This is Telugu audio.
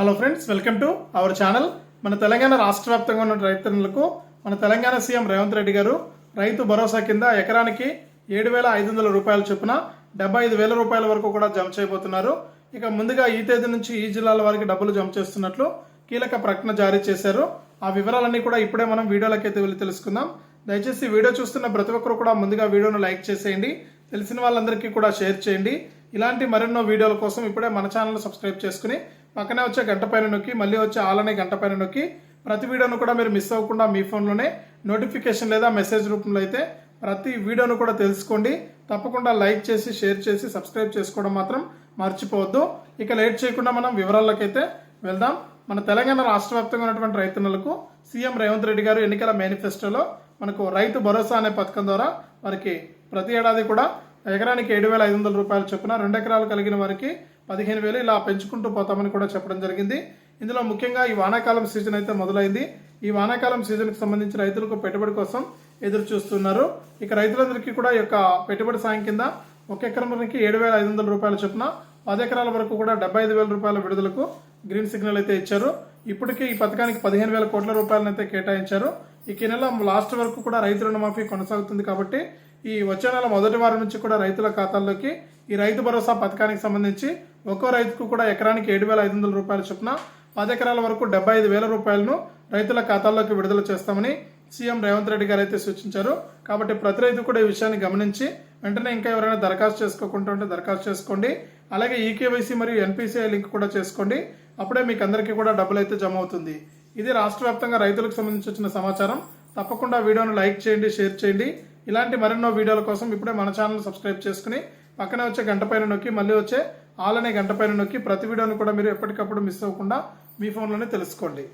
Hello friends welcome to our channel మన తెలంగాణ రాష్ట్ర వ్యాప్తంగా ఉన్న రైతన్నులకు మన తెలంగాణ సీఎం రేవంత్ రెడ్డి గారు రైతు భరోసా కింద ఎకరానికి ఏడు వేల ఐదు వందల రూపాయల చొప్పున డెబ్బై ఐదు వేల రూపాయల వరకు కూడా జమ చేయబోతున్నారు. ఇక ముందుగా ఈ తేదీ నుంచి ఈ జిల్లాల వారికి డబ్బులు జమ చేస్తున్నట్లు కీలక ప్రకటన జారీ చేశారు. ఆ వివరాలన్నీ కూడా ఇప్పుడే మనం వీడియోలకైతే వెళ్ళి తెలుసుకుందాం. దయచేసి వీడియో చూస్తున్న ప్రతి ఒక్కరు కూడా ముందుగా వీడియోను లైక్ చేసేయండి. తెలిసిన వాళ్ళందరికీ కూడా షేర్ చేయండి. ఇలాంటి మరెన్నో వీడియోల కోసం ఇప్పుడే మన ఛానల్ సబ్స్క్రైబ్ చేసుకుని పక్కనే వచ్చే గంట పైన నొక్కి మళ్ళీ వచ్చే ఆలనే గంట పైన నొక్కి ప్రతి వీడియోను కూడా మీరు మిస్ అవ్వకుండా మీ ఫోన్లోనే నోటిఫికేషన్ లేదా మెసేజ్ రూపంలో అయితే ప్రతి వీడియోను కూడా తెలుసుకోండి. తప్పకుండా లైక్ చేసి షేర్ చేసి సబ్స్క్రైబ్ చేసుకోవడం మాత్రం మర్చిపోవద్దు. ఇక లేట్ చేయకుండా మనం వివరాల్లోకైతే వెళ్దాం. మన తెలంగాణ రాష్ట్ర వ్యాప్తంగా ఉన్నటువంటి రైతన్నలకు సీఎం రేవంత్ రెడ్డి గారు ఎన్నికల మేనిఫెస్టోలో మనకు రైతు భరోసా అనే పథకం ద్వారా వారికి ప్రతి ఏడాది కూడా ఎకరానికి ఏడు వేల ఐదు వందల రూపాయలు చొప్పున రెండు ఎకరాలు కలిగిన వారికి పదిహేను వేలు ఇలా పెంచుకుంటూ పోతామని కూడా చెప్పడం జరిగింది. ఇందులో ముఖ్యంగా ఈ వానాకాలం సీజన్ అయితే మొదలైంది. ఈ వానాకాలం సీజన్కి సంబంధించి రైతులకు పెట్టుబడి కోసం ఎదురు చూస్తున్నారు. ఇక రైతులందరికీ కూడా యొక్క పెట్టుబడి సాయం కింద ఒక ఎకరానికి ఏడు వేల ఐదు వందల రూపాయల చొప్పున పది ఎకరాల వరకు కూడా డెబ్బై ఐదు వేల రూపాయల విడుదలకు గ్రీన్ సిగ్నల్ అయితే ఇచ్చారు. ఇప్పటికే ఈ పథకానికి పదిహేను వేల కోట్ల రూపాయలను అయితే కేటాయించారు. ఈ నెల లాస్ట్ వరకు కూడా రైతు రుణమాఫీ కొనసాగుతుంది కాబట్టి ఈ వచ్చే నెల మొదటి వారం నుంచి కూడా రైతుల ఖాతాల్లోకి ఈ రైతు భరోసా పథకానికి సంబంధించి ఒక్కో రైతుకు కూడా ఎకరానికి ఏడు వేల ఐదు వందల రూపాయల చొప్పున పది ఎకరాల వరకు డెబ్బై ఐదు వేల రూపాయలను రైతుల ఖాతాల్లోకి విడుదల చేస్తామని సీఎం రేవంత్ రెడ్డి గారు అయితే సూచించారు. కాబట్టి ప్రతి రైతు కూడా ఈ విషయాన్ని గమనించి వెంటనే ఇంకా ఎవరైనా దరఖాస్తు చేసుకోకుండా ఉంటే దరఖాస్తు చేసుకోండి. అలాగే ఈకేవైసీ మరియు ఎన్పిసిఐ లింక్ కూడా చేసుకోండి. అప్పుడే మీకు అందరికీ కూడా డబ్బులు అయితే జమ అవుతుంది. ఇది రాష్ట్ర వ్యాప్తంగా రైతులకు సంబంధించి వచ్చిన సమాచారం. తప్పకుండా వీడియోను లైక్ చేయండి షేర్ చేయండి. ఇలాంటి మరెన్నో వీడియోల కోసం ఇప్పుడే మన ఛానల్ సబ్స్క్రైబ్ చేసుకుని పక్కనే వచ్చే గంట పైన నొక్కి మళ్ళీ వచ్చే ఆల్ అనే గంట పైన నొక్కి ప్రతి వీడియోను కూడా మీరు ఎప్పటికప్పుడు మిస్ అవ్వకుండా మీ ఫోన్లోనే తెలుసుకోండి.